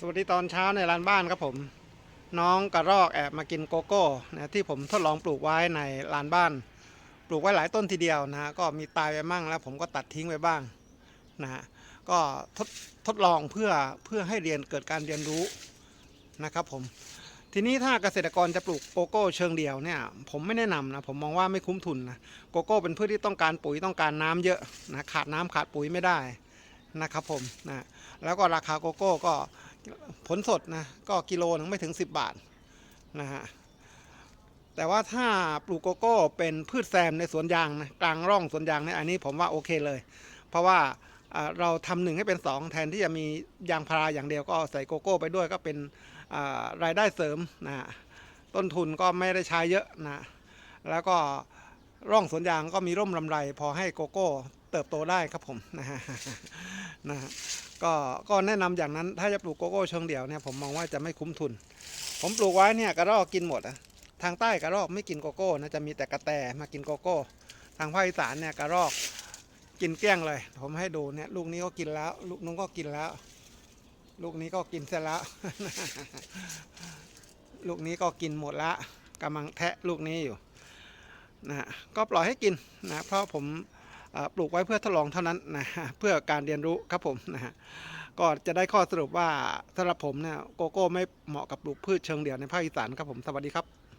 สวัสดีตอนเช้าในร้านบ้านครับผม น้องกระรอกแอบมากินโกโก้นะที่ผมทดลองปลูกไว้ในร้านบ้าน ปลูกไว้หลายต้นทีเดียวนะก็มีตายไปมั่งแล้วผมก็ตัดทิ้งไปบ้างนะฮะก็ทดทดลองเพื่อเพื่อให้เรียนเกิดการเรียนรู้นะครับผมทีนี้ถ้าเกษตรกรจะปลูกโกโก้เชิงเดียวเนี่ยผมไม่แนะนำนะผมมองว่าไม่คุ้มทุนนะโกโก้เป็นพืชที่ต้องการปุ๋ยต้องการน้ำเยอะนะขาดน้ำขาดปุ๋ยไม่ได้นะครับผมนะแล้วก็ราคาโกโก้ก็ ผลสดนะก็กิโลนึงไม่ถึง 10 บาทนะฮะแต่ว่าถ้าปลูกโกโก้เป็นพืชแซมในสวนยางนะกลางร่องสวนยางเนี่ยอันนี้ผมว่าโอเคเลย เพราะว่าเราทำหนึ่งให้เป็นสองแทนที่จะมียางพาราอย่างเดียวก็ใส่โกโก้ไปด้วยก็เป็นรายได้เสริมนะต้นทุนก็ไม่ได้ใช้เยอะนะแล้วก็ ร่องสวนยางก็มีร่มลำไร พอให้โกโก้เติบโตได้ครับผมนะฮะนะฮะก็ก็แนะนำอย่างนั้นถ้าจะปลูกโกโก้เชิงเดี่ยวเนี่ยผมมองว่าจะไม่คุ้มทุน ผมปลูกไว้เนี่ยกระรอกกินหมดอะทางใต้กระรอกไม่กินโกโก้นะจะมีแต่กระแตมากินโกโก้ ทางภาคอีสานเนี่ยกระรอกกินเกลี้ยงเลย ผมให้ดูเนี่ยลูกนี้ก็กินแล้ว ลูกนู้นก็กินแล้ว ลูกนี้ก็กินเสร็จแล้ว ลูกนี้ก็กินหมดละกำลังแทะลูกนี้อยู่ นะฮะก็ปล่อยให้กินนะเพราะผมปลูกไว้เพื่อทดลองเท่านั้นนะฮะเพื่อการเรียนรู้ครับผมนะฮะก็จะได้ข้อสรุปว่าสำหรับผมเนี่ยโกโก้ไม่เหมาะกับปลูกพืชเชิงเดี่ยวในภาคอีสานครับผมสวัสดีครับ